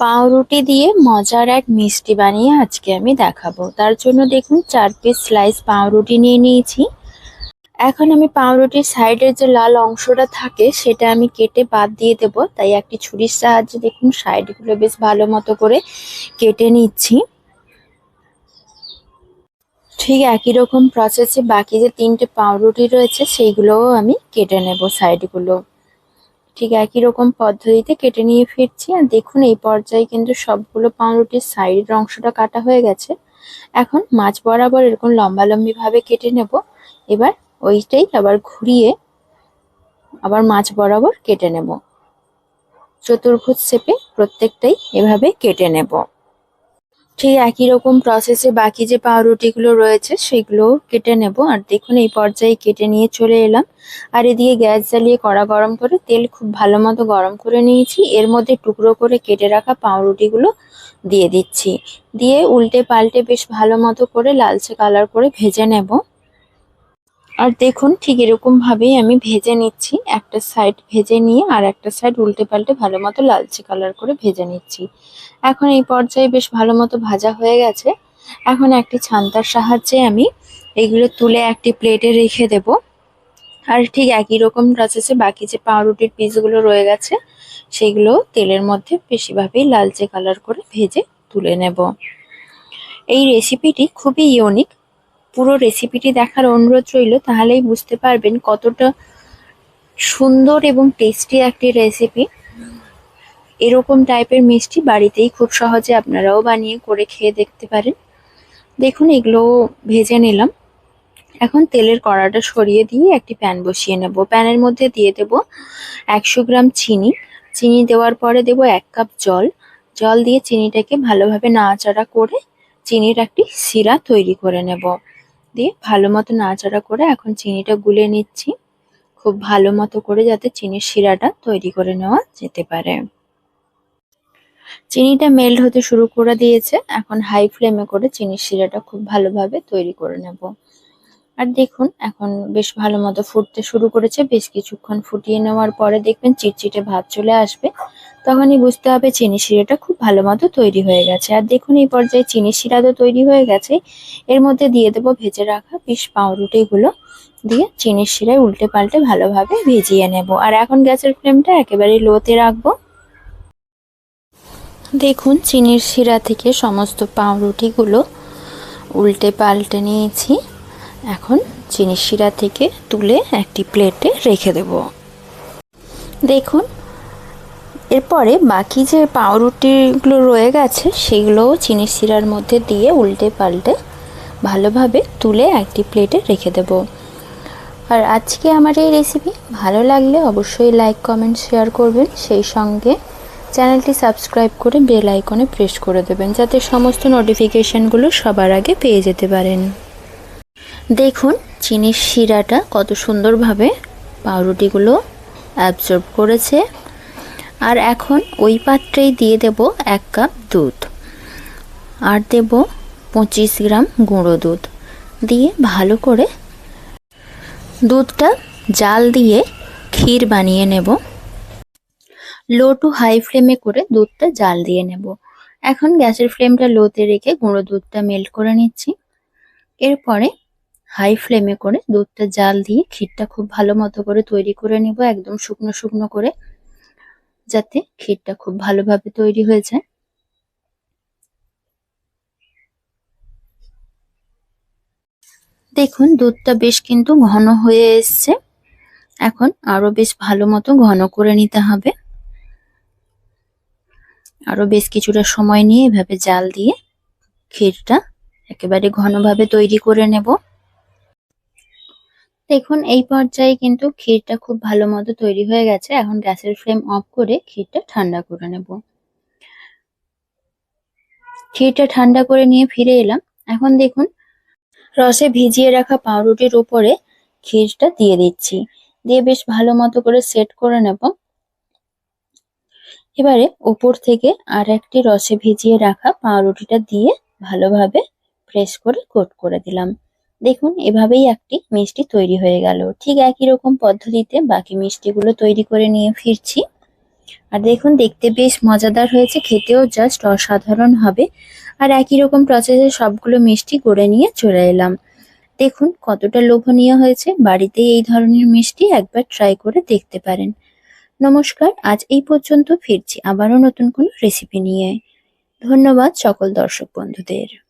পাউরুটি দিয়ে মজার এক মিষ্টি বানিয়ে আজকে আমি দেখাবো। তার জন্য দেখুন, চার পিস স্লাইস পাউরুটি নিয়ে নিয়েছি। এখন আমি পাউরুটির সাইডের যে লাল অংশটা থাকে, সেটা আমি কেটে বাদ দিয়ে দেব। তাই একটি ছুরির সাহায্যে দেখুন, সাইডগুলো বেশ ভালো মতো করে কেটে নিচ্ছি। ঠিক একই রকম প্রসেসে বাকি যে তিনটে পাউরুটি রয়েছে, সেইগুলোও আমি কেটে নেব সাইডগুলো। ঠিক একই রকম পদ্ধতিতে কেটে নিয়ে ফিরছি। আর দেখুন, এই পর্যায়ে কিন্তু সবগুলো পাউরুটির সাইডের অংশটা কাটা হয়ে গেছে। এখন মাছ বরাবর এরকম লম্বা লম্বি ভাবে কেটে নেব। এবার ওইটাই আবার ঘুরিয়ে আবার মাছ বরাবর কেটে নেব। চতুর্ভুজ শেপে প্রত্যেকটাই এভাবে কেটে নেব। ঠিক একই রকম প্রসেসে বাকি যে পাউরুটিগুলো রয়েছে সেগুলো কেটে নেব। আর দেখুন, এই পর্যায়ে কেটে নিয়ে চলে এলাম। আর এদিকে গ্যাস জ্বালিয়ে কড়া গরম করে তেল খুব ভালো মতো গরম করে নিয়েছি। এর মধ্যে টুকরো করে কেটে রাখা পাউরুটিগুলো দিয়ে দিচ্ছি। দিয়ে উল্টে পাল্টে বেশ ভালো মতো করে লালচে কালার করে ভেজে নেব। আর দেখুন, ঠিক এরকম ভাবেই আমি ভেজে নিচ্ছি। একটা সাইড ভেজে নিয়ে আর একটা সাইড উল্টে পাল্টে ভালো মতো লালচে কালার করে ভেজে নিচ্ছি। এখন এই পর্যায়ে বেশ ভালো মতো ভাজা হয়ে গেছে। এখন একটি ছান্তার সাহায্যে আমি এগুলো তুলে একটি প্লেটে রেখে দেব। আর ঠিক একই রকম প্রসেসে বাকি যে পাউরুটির পিসগুলো রয়ে গেছে, সেগুলো তেলের মধ্যে বেশিভাবেই লালচে কালার করে ভেজে তুলে নেব। এই রেসিপিটি খুবই ইউনিক পুরো রেসিপিটি দেখার অনুরোধ রইল, তাহলেই বুঝতে পারবেন কতটা সুন্দর এবং টেস্টি একটি রেসিপি এরকম টাইপের মিষ্টি বাড়িতেই খুব সহজে আপনারাও বানিয়ে করে খেয়ে দেখতে পারেন। দেখুন এগুলো ভেজে নিলাম। এখন তেলের কড়াটা সরিয়ে দিয়ে একটি প্যান বসিয়ে নেব। প্যানের মধ্যে দিয়ে দেব একশো গ্রাম চিনি। চিনি দেওয়ার পরে দেব এক কাপ জল। জল দিয়ে চিনিটাকে ভালোভাবে নাড়াচাড়া করে চিনির একটি সিরা তৈরি করে নেব। দিয়ে ভালো মতো নাড়াচাড়া করে এখন চিনিটা গুলে নিচ্ছি। খুব ভালো মতো করে যাতে চিনির শিরাটা তৈরি করে নেওয়া যেতে পারে। চিনিটা মেল্ট হতে শুরু করে দিয়েছে। এখন হাই ফ্লেমে করে চিনির শিরাটা খুব ভালোভাবে তৈরি করে নেব। আর দেখুন, এখন বেশ ভালো মতো ফুটতে শুরু করেছে। বেশ কিছুক্ষণ ফুটিয়ে নেওয়ার পরে দেখবেন চিটচিটে ভাব চলে আসবে। তখনই বুঝতে হবে চিনি শিরাটা খুব ভালো মতো তৈরি হয়ে গেছে। আর দেখুন, এই পর্যায়ে চিনি শিরা তো তৈরি হয়ে গেছে। এর মধ্যে দিয়ে দেবো ভেজে রাখা পিস পাউরুটিগুলো। দিয়ে চিনির শিরায় উল্টে পাল্টে ভালোভাবে ভেজিয়ে নেব। আর এখন গ্যাসের ফ্লেমটা একেবারে লোতে রাখব। দেখুন, চিনির শিরা থেকে সমস্ত পাউরুটিগুলো উল্টে পাল্টে নিয়েছি। এখন চিনির শিরা থেকে তুলে একটি প্লেটে রেখে দেব। দেখুন, এরপরে বাকি যে পাউরুটিগুলো রয়ে গেছে, সেগুলোও চিনির শিরার মধ্যে দিয়ে উল্টে পাল্টে ভালোভাবে তুলে একটি প্লেটে রেখে দেব। আর আজকে আমার এই রেসিপি ভালো লাগলে অবশ্যই লাইক কমেন্ট শেয়ার করবেন। সেই সঙ্গে চ্যানেলটি সাবস্ক্রাইব করে বেল আইকনে প্রেস করে দেবেন, যাতে সমস্ত নোটিফিকেশানগুলো সবার আগে পেয়ে যেতে পারেন। দেখুন, চিনির শিরাটা কত সুন্দরভাবে পাউরুটিগুলো অ্যাবজর্ব করেছে। আর এখন ওই পাত্রেই দিয়ে দেব এক কাপ দুধ। আর দেব পঁচিশ গ্রাম গুঁড়ো দুধ। দিয়ে ভালো করে দুধটা জাল দিয়ে ক্ষীর বানিয়ে নেব। লো টু হাই ফ্লেমে করে দুধটা জাল দিয়ে নেব। এখন গ্যাসের ফ্লেমটা লোতে রেখে গুঁড়ো দুধটা মেল্ট করে নিচ্ছি। এরপরে হাই ফ্লেমে করে দুধটা জাল দিয়ে ক্ষীরটা খুব ভালো মতো করে তৈরি করে নেব, একদম শুকনো শুকনো করে, যাতে ক্ষীরটা খুব ভালোভাবে তৈরি হয়ে যায়। দেখুন, দুধটা বেশ কিন্তু ঘন হয়ে এসছে। এখন আরও বেশ ভালো মতো ঘন করে নিতে হবে। আরও বেশ কিছুটা সময় নিয়ে এভাবে জাল দিয়ে ক্ষীরটা একেবারে ঘনভাবে তৈরি করে নেব। দেখুন, এই পর্যায়ে কিন্তু ক্ষীরটা খুব ভালো মতো তৈরি হয়ে গেছে। এখন গ্যাসের ফ্লেম অফ করে ক্ষীরটা ঠান্ডা করে নেব। ক্ষীরটা ঠান্ডা করে নিয়ে ফিরে এলাম। এখন দেখুন, রসে ভিজিয়ে রাখা পাউরুটির উপরে ক্ষীরটা দিয়ে দিচ্ছি। দিয়ে বেশ ভালো মতো করে সেট করে নেব। এবারে ওপর থেকে আর একটি রসে ভিজিয়ে রাখা পাউরুটিটা দিয়ে ভালোভাবে প্রেস করে কোট করে দিলাম। দেখুন, এভাবেই একটি মিষ্টি তৈরি হয়ে গেল। ঠিক একই রকম পদ্ধতিতে বাকি মিষ্টিগুলো তৈরি করে নিয়ে ফিরছি। আর দেখুন, দেখতে বেশ মজাদার হয়েছে, খেতেও জাস্ট অসাধারণ হবে। আর একই রকম প্রসেসে সবগুলো মিষ্টি করে নিয়ে চলে এলাম। দেখুন, কতটা লোভনীয় হয়েছে। বাড়িতে এই ধরনের মিষ্টি একবার ট্রাই করে দেখতে পারেন। নমস্কার, আজ এই পর্যন্ত ফিরছি আবারও নতুন কোনো রেসিপি নিয়ে। ধন্যবাদ সকল দর্শক বন্ধুদের।